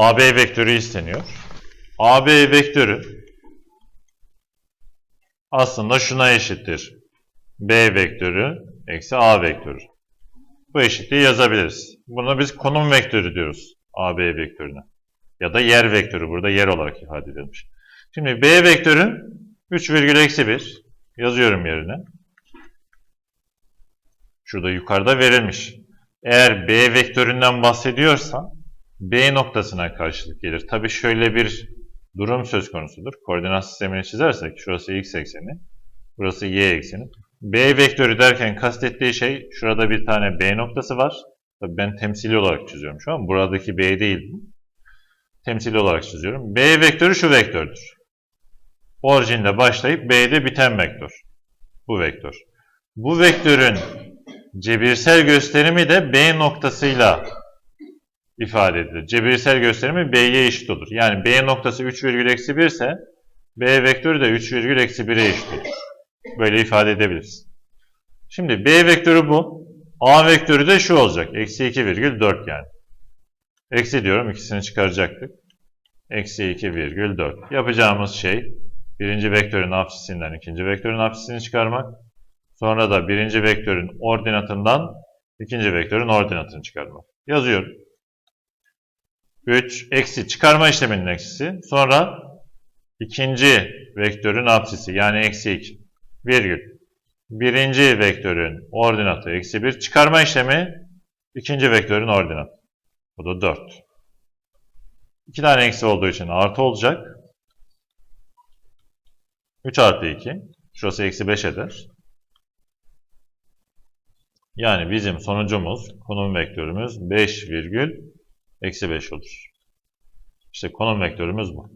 AB vektörü isteniyor. AB vektörü aslında şuna eşittir. B vektörü eksi A vektörü. Bu eşitliği yazabiliriz. Buna biz konum vektörü diyoruz. AB vektörüne. Ya da yer vektörü burada yer olarak ifade edilmiş. Şimdi B vektörü 3 virgül eksi 1 yazıyorum yerine. Şurada yukarıda verilmiş. Eğer B vektöründen bahsediyorsam B noktasına karşılık gelir. Tabi şöyle bir durum söz konusudur. Koordinat sistemini çizersek şurası x ekseni, burası y ekseni. B vektörü derken kastettiği şey şurada bir tane B noktası var. Tabii ben temsili olarak çiziyorum şu an. Buradaki B değil. Temsili olarak çiziyorum. B vektörü şu vektördür. Orijinde başlayıp B'de biten vektör. Bu vektör. Bu vektörün cebirsel gösterimi de B noktasıyla ifade edilir. Cebirsel gösterimi B'ye eşit olur. Yani B noktası 3,1 ise B vektörü de 3,1'e eşit olur. Böyle ifade edebiliriz. Şimdi B vektörü bu. A vektörü de şu olacak. Eksi 2,4 yani. Eksi diyorum ikisini çıkaracaktık. Eksi 2,4. Yapacağımız şey birinci vektörün apsisinden ikinci vektörün apsisini çıkarmak. Sonra da birinci vektörün ordinatından ikinci vektörün ordinatını çıkarmak. Yazıyorum. 3 eksi çıkarma işleminin eksisi. Sonra ikinci vektörün apsisi yani eksi 2 virgül. Birinci vektörün ordinatı eksi 1. Çıkarma işlemi ikinci vektörün ordinatı. Bu da 4. İki tane eksi olduğu için artı olacak. 3 artı 2. Şurası eksi 5 eder. Yani bizim sonucumuz, konum vektörümüz 5 virgül eksi 5 olur. İşte konum vektörümüz bu.